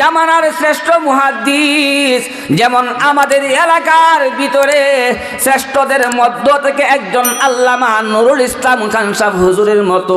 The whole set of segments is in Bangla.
জামানার শ্রেষ্ঠ মুহাদ্দিস। যেমন আমাদের এলাকার ভিতরে শ্রেষ্ঠদের মধ্য থেকে একজন আল্লামা নুরুল ইসলাম খান সাহ হুজুরের মতো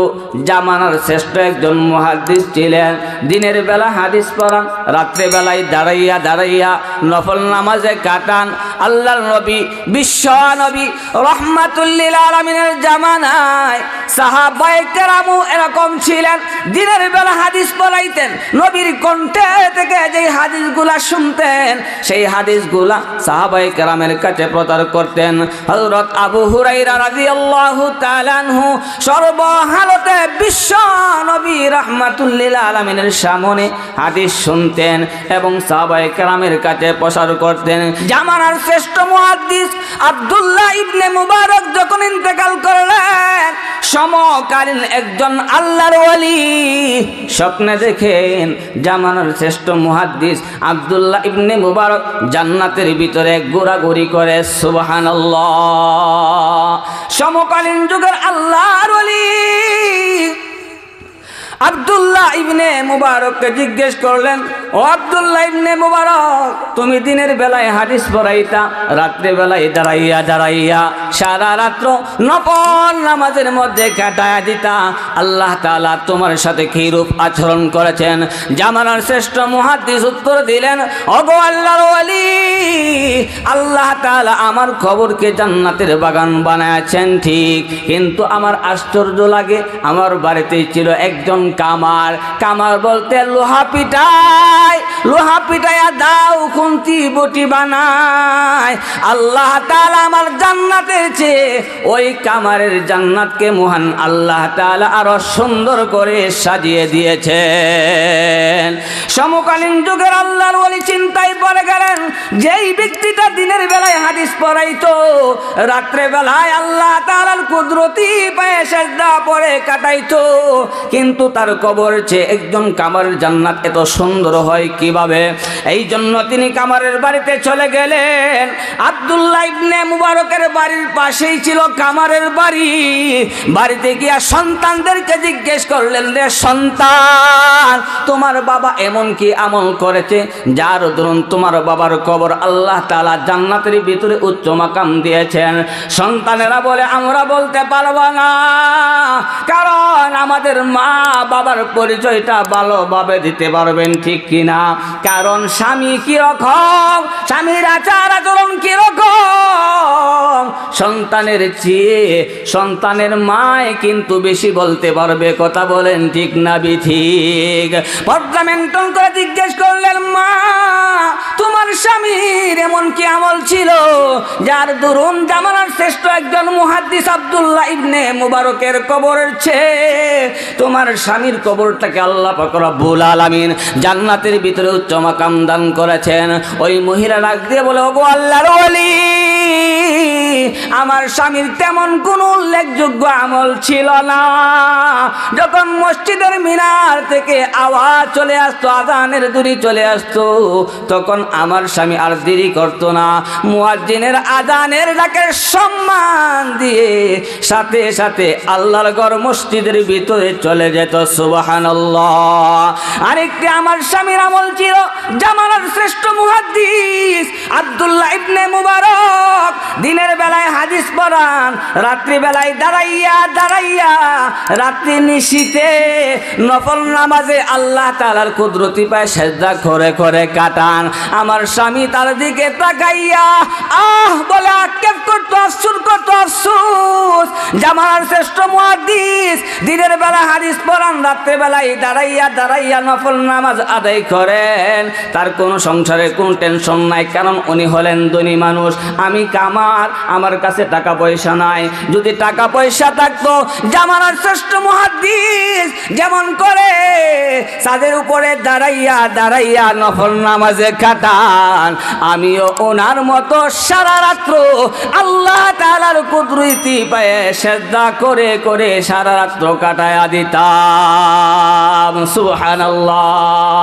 জামানার শ্রেষ্ঠ একজন মুহাদ্দিস ছিলেন। দিনের বেলা হাদিস পড়ান, রাত্রে বেলায় দাঁড়াইয়া দাঁড়াইয়া নফল নামাজে কাটান। আল্লাহর নবী, বিশ্ব নবী রহমাতুল্লিল আলমিনের জামানায় সাহাবায়ে কেরামও এরকম ছিলেন। দিনের বেলা হাদিস পড়াইতেন, নবীর কণ্ঠে থেকে যে হাদিসগুলা শুনতেন, সেই হাদিসগুলা সাহাবায়ে কেরামের কাছে প্রচার করতেন। হযরত আবু হুরাইরা রাদিয়াল্লাহু তাআলা আনহু সর্বহালতে বিশ্ব নবী রাহমাতুল্লিল আলামিনের সামনে হাদিস শুনতেন এবং সাহাবায়ে কেরামের কাছে প্রচার করতেন। জামানার শ্রেষ্ঠ মুহাদ্দিস আব্দুল্লাহ ইবনে মুবারক যখন ইন্তেকাল করলেন সমকালীন একজন আল্লাহর ওয়ালি। স্বপ্নে দেখেন জামানার শ্রেষ্ঠ মুহাদ্দিস আব্দুল্লাহ ইবনে মুবারক জান্নাতের ভিতরে ঘোরাঘুরি করে, সুবহানাল্লাহ। সমকালীন যুগের আল্লাহর ওয়ালি। আব্দুল্লাহ ইবনে মুবারককে জিজ্ঞেস করলেন ও আব্দুল্লাহ ইবনে তুমি দিনের বেলায় হাদিস পড়াইতা, রাত্রে দাঁড়াইয়া দাঁড়াইয়া সারা রাত্র নামাজের মধ্যে কাটায়া দিতা। আল্লাহ তোমার সাথে আচরণ করেছেন? জামানার শ্রেষ্ঠ উত্তর দিলেন আল্লাহ তাআলা আমার খবরকে জান্নাতের বাগান বানায়াছেন ঠিক। কিন্তু আমার আশ্চর্য লাগে, আমার বাড়িতেই ছিল একজন কামার। কামার বলতে লোহা পিটায়, লোহা পিটাইয়া দাও, খুন্তি, বটি বানায়। আল্লাহ তালা আমার জান্নাতের চেয়ে ওই কামারের জান্নাতকে মহান আল্লাহ তালা আরও সুন্দর করে সাজিয়ে দিয়েছেন। সমকালীন যুগের আল্লাহর বলি চিন্তায় পড়ে গেলেন, যেই ব্যক্তিটা দিনের বেলায় হাদিস পড়াইতো রাত্রে বেলায় আল্লাহ তাআলার কুদরতি পায়ে সেজদা পড়ে কাটাইতো কিন্তু তার কবর চেয়ে একজন কামারের জান্নাত এত সুন্দর হয় কীভাবে? এই জন্য তিনি কামারের বাড়িতে চলে গেলেন। আব্দুল্লাহ ইবনে মুবারকের বাড়ির পাশেই ছিল কামারের বাড়ি। বাড়িতে গিয়া সন্তানদেরকে জিজ্ঞেস করলেন, রে সন্তান, তোমার বাবা এমন কি আমল করেছে? যার ধরুন তোমার বাবার কবর আল্লাহ তাআলা জান্নাতের ভিতরে উচ্চ মাকাম দিয়েছেন। সন্তানেরা বলে, আমরা বলতে পারব না। কারণ আমাদের মা বাবার পরিচয়টা ভালোভাবে দিতে পারবেন ঠিক কিনা? কারণ স্বামী কীরকম? স্বামীর আচার আচরণ কীরকম? সন্তানের চেয়ে সন্তানের মায় কিন্তু বেশি বলতে পারবে, কথা বলেন ঠিক না বিঠিক পর্দা মেন্টন করে জিজ্ঞেস করলেন, মা, তোমার স্বামীর এমন কি আমল ছিল যার দরুন জামানার শ্রেষ্ঠ একজন মুহাদ্দিস আব্দুল্লাহ ইবনে মুবারকের কবরের চেয়ে? তোমার স্বামীর কবরটাকে আল্লাহ রব্বুল আলামিন জান্নাতের ভিতরে উচ্চ মাকাম দান করেছেন। ওই মহিলা ডাক দিয়ে বলে, ওগো আল্লাহর ওলি আমার স্বামীর তেমন কোনো উল্লেখযোগ্য আমল ছিল না। যখন মসজিদের মিনার থেকে আওয়াজ চলে আসতো, আজানের দূরি চলে আসতো, তখন আমার স্বামী আর দেরি করতো না। মুয়াজ্জিনের আজানের ডাকে সম্মান দিয়ে সাথে সাথে আল্লাহর ঘর মসজিদের ভিতরে চলে যেত, সুবহানাল্লাহ। আরেকটি আমার স্বামীর আমল ছিল জামানার শ্রেষ্ঠ মুহাদ্দিস আব্দুল্লাহ ইবনে মুবারক। দিনের বেলায় হাদিস পড়ান রাত্রি বেলায় দাঁড়াইয়া দাঁড়াইয়া রাত্রি নিশীতে নফল নামাজে আল্লাহ তালার কুদরতি পায় সেজদা করে করে কাটান। আমার স্বামী তার দিকে তাকাইয়া, আহ, বলে আক্ষেপ করতো আফসুর করতো, আফসুস। জামানার শ্রেষ্ঠ মুহাদ্দিস। দিনের বেলা হাদিস পড়ান রাত্রে বেলায় দাঁড়াইয়া দাঁড়াইয়া নফল নামাজ আদায় করেন। তার কোনো সংসারে কোনো টেনশন নাই, কারণ উনি হলেন ধনী মানুষ। আমি কামার, আমার কাছে টাকা পয়সা নাই। যদি টাকা পয়সা থাকতো, জামানার শ্রেষ্ঠ মুহাদ্দিস যেমন করে তাদের উপরে দাঁড়াইয়া দাঁড়াইয়া নফল নামাজে কাটান আমিও ওনার মতো সারা রাত্র আল্লাহ তালার কুদরতি পায়ে শ্রদ্ধা করে করে সারা রাত্র কাটায়া দিতাম। সুবহানাল্লাহ।